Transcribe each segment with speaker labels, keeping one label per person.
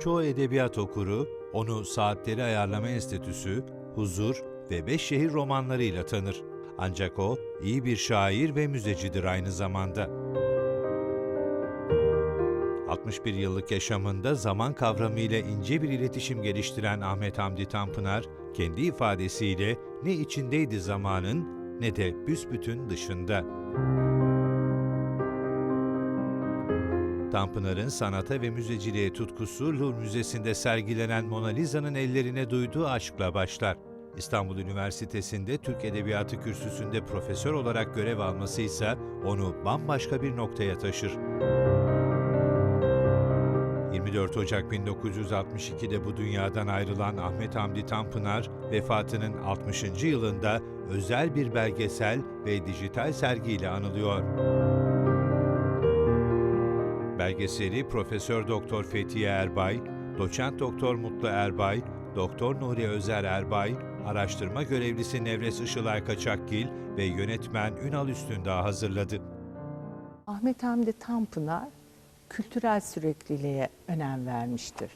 Speaker 1: çoğu edebiyat okuru onu Saatleri Ayarlama Enstitüsü, Huzur ve Beş Şehir romanlarıyla tanır. Ancak o iyi bir şair ve müzecidir aynı zamanda. 61 yıllık yaşamında zaman kavramı ile ince bir iletişim geliştiren Ahmet Hamdi Tanpınar, kendi ifadesiyle ne içindeydi zamanın ne de büsbütün dışında. Tanpınar'ın sanata ve müzeciliğe tutkusu Louvre Müzesi'nde sergilenen Mona Lisa'nın ellerine duyduğu aşkla başlar. İstanbul Üniversitesi'nde Türk Edebiyatı kürsüsünde profesör olarak görev alması ise onu bambaşka bir noktaya taşır. 24 Ocak 1962'de bu dünyadan ayrılan Ahmet Hamdi Tanpınar, vefatının 60. yılında özel bir belgesel ve dijital sergiyle anılıyor. Belgeseli Profesör Doktor Fethiye Erbay, Doçent Doktor Mutlu Erbay, Doktor Nuri Özer Erbay, araştırma görevlisi Nevres Işılay Kaçakgil ve yönetmen Ünal Üstündağ hazırladı.
Speaker 2: Ahmet Hamdi Tanpınar kültürel sürekliliğe önem vermiştir.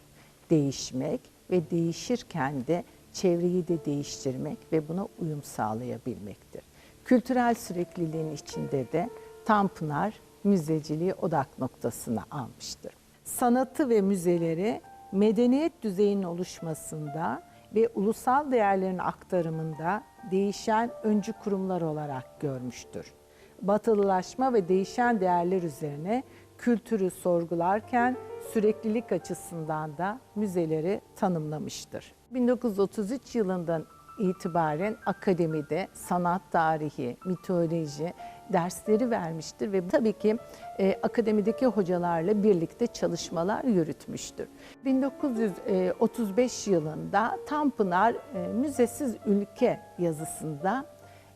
Speaker 2: Değişmek ve değişirken de çevreyi de değiştirmek ve buna uyum sağlayabilmektir. Kültürel sürekliliğin içinde de Tanpınar müzeciliği odak noktasına almıştır. Sanatı ve müzeleri medeniyet düzeyinin oluşmasında ve ulusal değerlerin aktarımında değişen öncü kurumlar olarak görmüştür batılılaşma ve değişen değerler üzerine kültürü sorgularken süreklilik açısından da müzeleri tanımlamıştır. 1933 yılından itibaren akademide sanat tarihi, mitoloji dersleri vermiştir ve tabii ki e, akademideki hocalarla birlikte çalışmalar yürütmüştür. 1935 yılında Tanpınar e, Müzesiz Ülke yazısında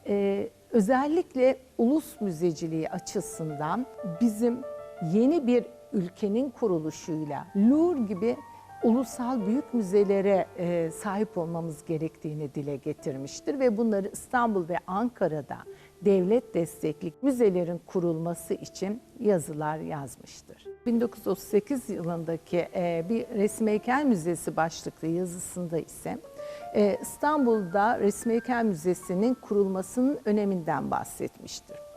Speaker 2: e, özellikle ulus müzeciliği açısından bizim yeni bir ülkenin kuruluşuyla Louvre gibi ulusal büyük müzelere e, sahip olmamız gerektiğini dile getirmiştir ve bunları İstanbul ve Ankara'da devlet destekli müzelerin kurulması için yazılar yazmıştır. 1938 yılındaki e, bir Resim Heykel Müzesi başlıklı yazısında ise e, İstanbul'da Resim Heykel Müzesi'nin kurulmasının öneminden bahsetmiştir.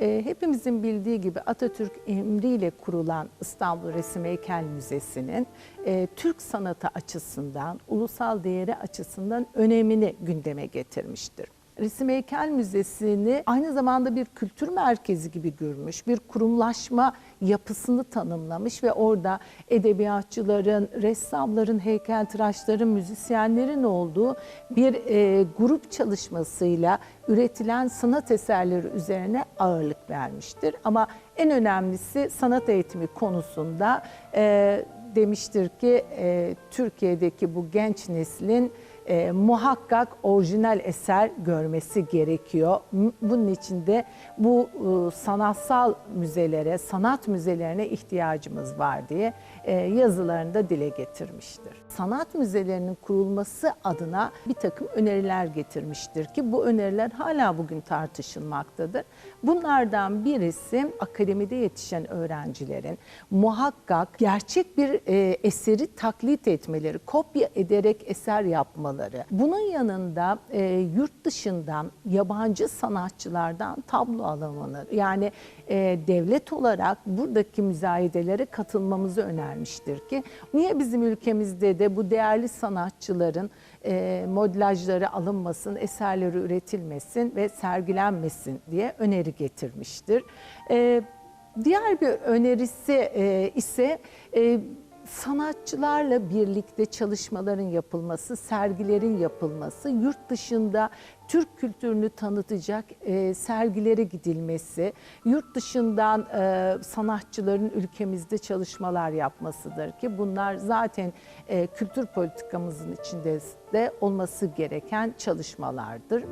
Speaker 2: E, hepimizin bildiği gibi Atatürk emriyle kurulan İstanbul Resim Heykel Müzesi'nin e, Türk sanatı açısından, ulusal değeri açısından önemini gündeme getirmiştir. Resim Heykel Müzesi'ni aynı zamanda bir kültür merkezi gibi görmüş, bir kurumlaşma yapısını tanımlamış ve orada edebiyatçıların, ressamların, heykeltıraşların, müzisyenlerin olduğu bir e, grup çalışmasıyla üretilen sanat eserleri üzerine ağırlık vermiştir. Ama en önemlisi sanat eğitimi konusunda e, demiştir ki e, Türkiye'deki bu genç neslin e, muhakkak orijinal eser görmesi gerekiyor. Bunun için de bu e, sanatsal müzelere, sanat müzelerine ihtiyacımız var diye e, yazılarında dile getirmiştir. Sanat müzelerinin kurulması adına bir takım öneriler getirmiştir ki bu öneriler hala bugün tartışılmaktadır. Bunlardan birisi akademide yetişen öğrencilerin muhakkak gerçek bir e, eseri taklit etmeleri, kopya ederek eser yapmaları. Bunun yanında e, yurt dışından yabancı sanatçılardan tablo alamaları. Yani e, devlet olarak buradaki müzayedelere katılmamızı önermiştir ki niye bizim ülkemizde de bu değerli sanatçıların e, modellajları alınmasın, eserleri üretilmesin ve sergilenmesin diye öneri getirmiştir. E, diğer bir önerisi e, ise e, sanatçılarla birlikte çalışmaların yapılması, sergilerin yapılması, yurt dışında Türk kültürünü tanıtacak e, sergilere gidilmesi, yurt dışından e, sanatçıların ülkemizde çalışmalar yapmasıdır ki bunlar zaten e, kültür politikamızın içinde de olması gereken çalışmalardır.